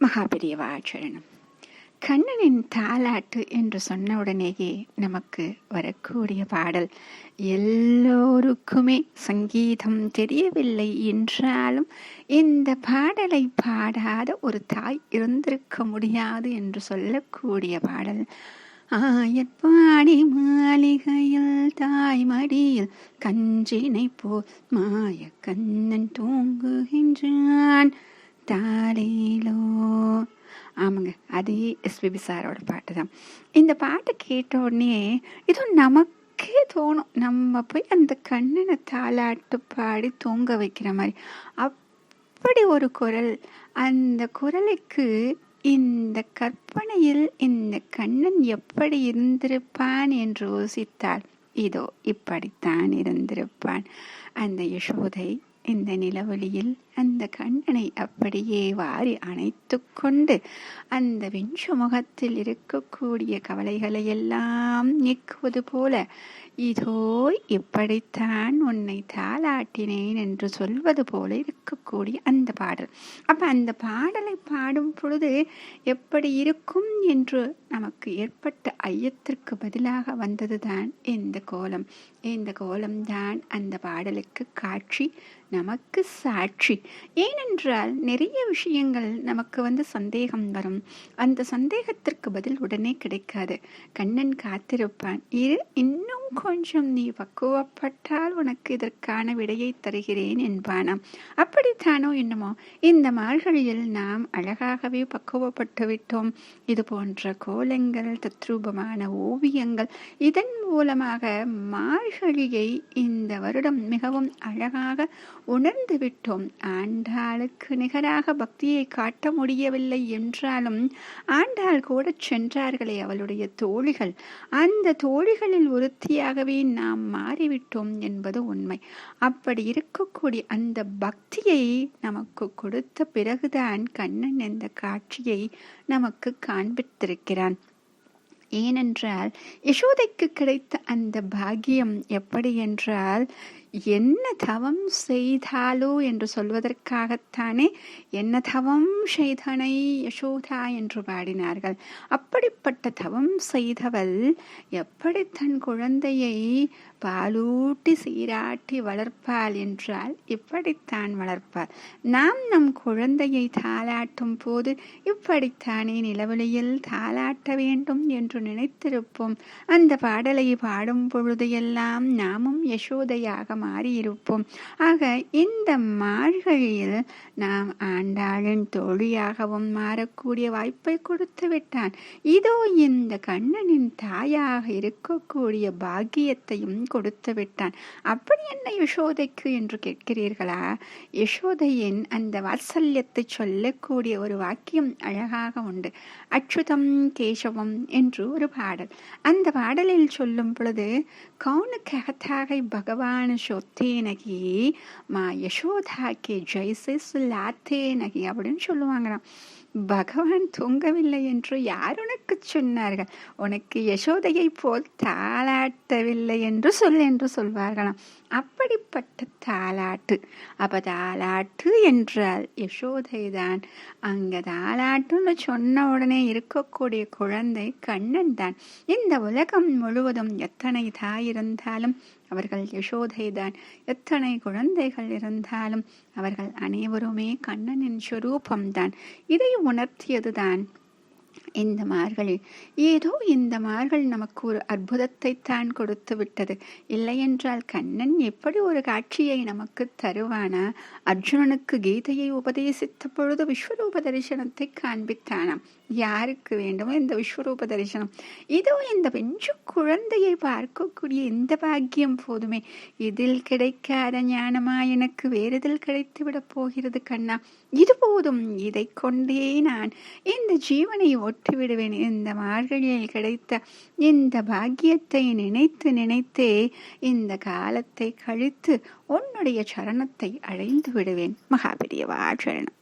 மகாபெரியவாச்சரணம். கண்ணனின் தாலாட்டு என்று சொன்ன உடனேயே நமக்கு வரக்கூடிய பாடல் எல்லோருக்குமே சங்கீதம் தெரியவில்லை என்றாலும் இந்த பாடலை பாடாத ஒரு தாய் இருந்திருக்க முடியாது என்று சொல்லக்கூடிய பாடல். ஆயப்பாடி மாளிகையில் தாய் மடியில் கஞ்சினை போல் மாய கண்ணன் தூங்குகின்றான். தாலேலோ ஆமாங்க அதே எஸ்பிபி சாரோட பாட்டு தான். இந்த பாட்டு கேட்ட உடனே இதுவும் நமக்கே தோணும். நம்ம போய் அந்த கண்ணனை தாளாட்டு பாடி தூங்க வைக்கிற மாதிரி. அப்படி ஒரு குரல். அந்த குரலுக்கு இந்த கற்பனையில் இந்த கண்ணன் எப்படி இருந்திருப்பான் என்று யோசித்தால் இதோ இப்படித்தான் இருந்திருப்பான். அந்த யசோதை இந்த நிலவொளியில் அந்த கண்ணனை அப்படியே வாரி அணைத்து கொண்டு அந்த வெஞ்சு முகத்தில் இருக்கக்கூடிய கவலைகளை எல்லாம் நீக்குவது போல இதோ இப்படித்தான் உன்னை தாளாட்டினேன் என்று சொல்வது போல இருக்கக்கூடிய அந்த பாடல். அப்போ அந்த பாடலை பாடும் பொழுது எப்படி இருக்கும் என்று நமக்கு ஏற்பட்ட ஐயத்திற்கு பதிலாக வந்தது தான் இந்த கோலம். இந்த கோலம்தான் அந்த பாடலுக்கு காட்சி நமக்கு சாட்சி. ஏனென்றால் நிறைய விஷயங்கள் நமக்கு வந்து சந்தேகம் வரும். அந்த சந்தேகத்திற்கு பதில் உடனே கிடைக்காது. கண்ணன் காத்திருப்பான். இரு இன்னும் கொஞ்சம் நீ பக்குவப்பட்டால் உனக்கு இதற்கான விடையை தருகிறேன் என்பானாம் அப்படித்தானோ என்னமோ. இந்த மார்கழியில் நாம் அழகாகவே பக்குவப்பட்டு விட்டோம் இது போன்ற கோலங்கள் தத்ரூபமான ஓவியங்கள் இதன் மூலமாக மார்கழியை இந்த வருடம் மிகவும் அழகாக உணர்ந்து விட்டோம் ஆண்டாளுக்கு நிகராக பக்தியை காட்ட முடியவில்லை என்றாலும் ஆண்டாள் கூட சென்றார்களே அவளுடைய தோழிகள். அந்த தோழிகளில் ஒருத்தியாகவே நாம் மாறிவிட்டோம் என்பது உண்மை. அப்படி இருக்கக்கூடிய அந்த பக்தியை நமக்கு கொடுத்த பிறகுதான் கண்ணன் இந்த காட்சியை நமக்கு காண்பித்திருக்கிறான். ஏனென்றால் யசோதைக்கு கிடைத்த அந்த பாக்கியம் எப்படி என்றால் என்ன தவம் செய்தாலோ என்று சொல்வதற்காகத்தானே என்ன தவம் செய்தனை யசோதா என்று பாடினார்கள். அப்படிப்பட்ட தவம் செய்தவள் எப்படி தன் குழந்தையை பாலூட்டி சீராட்டி வளர்ப்பாள் என்றால் இப்படித்தான் வளர்ப்பாள். நாம் நம் குழந்தையை தாளாட்டும் போது இப்படித்தானே நிலவழியில் தாளாட்ட வேண்டும் என்று நினைத்திருப்போம். அந்த பாடலை பாடும் பொழுது எல்லாம் நாமும் யசோதையாக மாறியிருப்போம் ஆக இந்த மார்கழியில் நாம் ஆண்டாளின் தோழியாகவும் மாறக்கூடிய வாய்ப்பை கொடுத்து விட்டான். இதோ இந்த கண்ணனின் தாயாக இருக்கக்கூடிய பாக்கியத்தையும் கொடுத்து விட்டான். அப்படி என்ன யசோதைக்கு என்று கேட்கிறீர்களா? யசோதையின் அந்த வாத்சல்யத்தை சொல்லக்கூடிய ஒரு வாக்கியம் அழகாக உண்டு. அச்சுதம் கேசவம் என்று ஒரு பாடல். அந்த பாடலில் சொல்லும் பொழுது கவுனு ககத்தாகை பகவான் சொத்தே நகி மா யசோதாக்கே ஜெய்சே சுல்லாத்தே நகி அப்படின்னு சொல்லுவாங்கண்ணா பகவான் தூங்கவில்லை என்று யார் உனக்கு சொன்னார்கள்? உனக்கு யசோதையை போல் தாளாட்டவில்லை என்று சொல் என்று சொல்வார்களாம். அப்படிப்பட்ட தாலாட்டு அப்ப தாலாட்டு என்றால் யசோதை தான் அங்க தாலாட்டுன்னு சொன்ன உடனே இருக்கக்கூடிய குழந்தை கண்ணன் தான் இந்த உலகம் முழுவதும் எத்தனை தாய் இருந்தாலும் அவர்கள் யசோதை தான் எத்தனை குழந்தைகள் இருந்தாலும் அவர்கள் அனைவருமே கண்ணனின் சுரூபம்தான். இதை உணர்த்தியதுதான். இந்த மார்கழி. ஏதோ இந்த மார்கள் நமக்கு ஒரு அற்புதத்தை தான் கொடுத்து விட்டது. இல்லையென்றால் கண்ணன் எப்படி ஒரு காட்சியை நமக்கு தருவானா? அர்ஜுனனுக்கு கீதையை உபதேசித்த பொழுது விஸ்வரூப தரிசனத்தை காண்பித்தானாம். யாருக்கு வேண்டுமோ இந்த விஸ்வரூப தரிசனம். இதோ இந்த பெஞ்சு குழந்தையை பார்க்கக்கூடிய இந்த பாக்கியம் போதுமே. இதில் கிடைக்காத ஞானமா எனக்கு வேறதில் கிடைத்து விட போகிறது கண்ணா. இது போதும். இதை கொண்டே நான். இந்த ஜீவனை ஒட்டு விடுவேன் இந்த மார்கழியில் கிடைத்த இந்த பாக்கியத்தை நினைத்து நினைத்தே இந்த காலத்தை கழித்து உன்னுடைய சரணத்தை அடைந்து விடுவேன் மகாபெரியவா சரணம்.